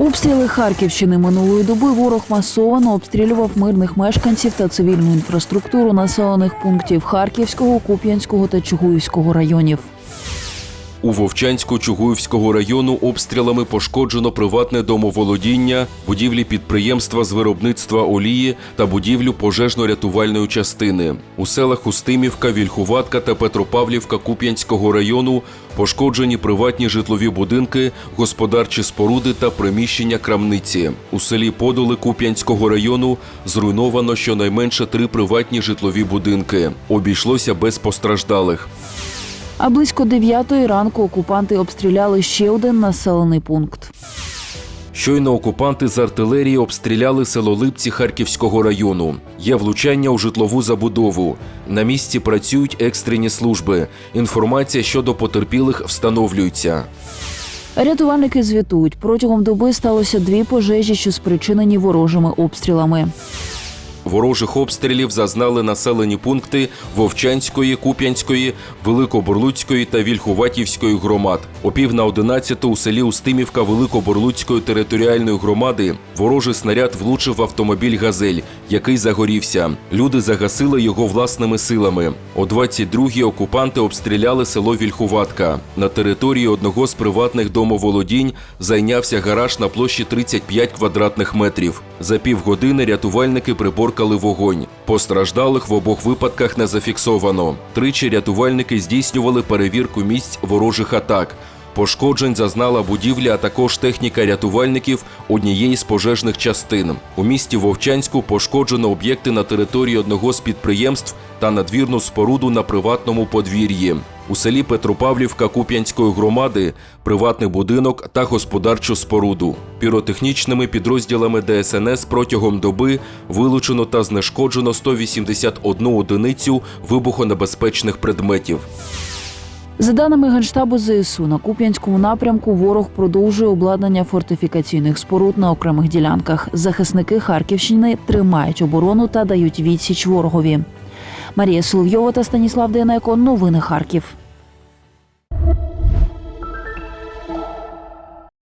Обстріли Харківщини минулої доби ворог масово обстрілював мирних мешканців та цивільну інфраструктуру населених пунктів Харківського, Куп'янського та Чугуївського районів. У Вовчанську-Чугуївського району обстрілами пошкоджено приватне домоволодіння, будівлі підприємства з виробництва олії та будівлю пожежно-рятувальної частини. У селах Устимівка, Вільхуватка та Петропавлівка Куп'янського району пошкоджені приватні житлові будинки, господарчі споруди та приміщення крамниці. У селі Подоли Куп'янського району зруйновано щонайменше три приватні житлові будинки. Обійшлося без постраждалих. А близько 9 ранку окупанти обстріляли ще один населений пункт. Щойно окупанти з артилерії обстріляли село Липці Харківського району. Є влучання у житлову забудову. На місці працюють екстрені служби. Інформація щодо потерпілих встановлюється. Рятувальники звітують, протягом доби сталося дві пожежі, що спричинені ворожими обстрілами. Ворожих обстрілів зазнали населені пункти Вовчанської, Куп'янської, Великоборлуцької та Вільхуватівської громад. О пів на одинадцяту у селі Устимівка Великоборлуцької територіальної громади ворожий снаряд влучив в автомобіль «Газель», який загорівся. Люди загасили його власними силами. О 22-й окупанти обстріляли село Вільхуватка. На території одного з приватних домоволодінь зайнявся гараж на площі 35 квадратних метрів. За півгодини рятувальники приборкали вогонь. Постраждалих в обох випадках не зафіксовано. Тричі рятувальники здійснювали перевірку місць ворожих атак. Пошкоджень зазнала будівля, а також техніка рятувальників однієї з пожежних частин. У місті Вовчанську пошкоджено об'єкти на території одного з підприємств та надвірну споруду на приватному подвір'ї. У селі Петропавлівка Куп'янської громади приватний будинок та господарчу споруду. Піротехнічними підрозділами ДСНС протягом доби вилучено та знешкоджено 181 одиницю вибухонебезпечних предметів. За даними Генштабу ЗСУ, на Куп'янському напрямку ворог продовжує обладнання фортифікаційних споруд на окремих ділянках. Захисники Харківщини тримають оборону та дають відсіч ворогові. Марія Соловйова та Станіслав Денеко. Новини Харків.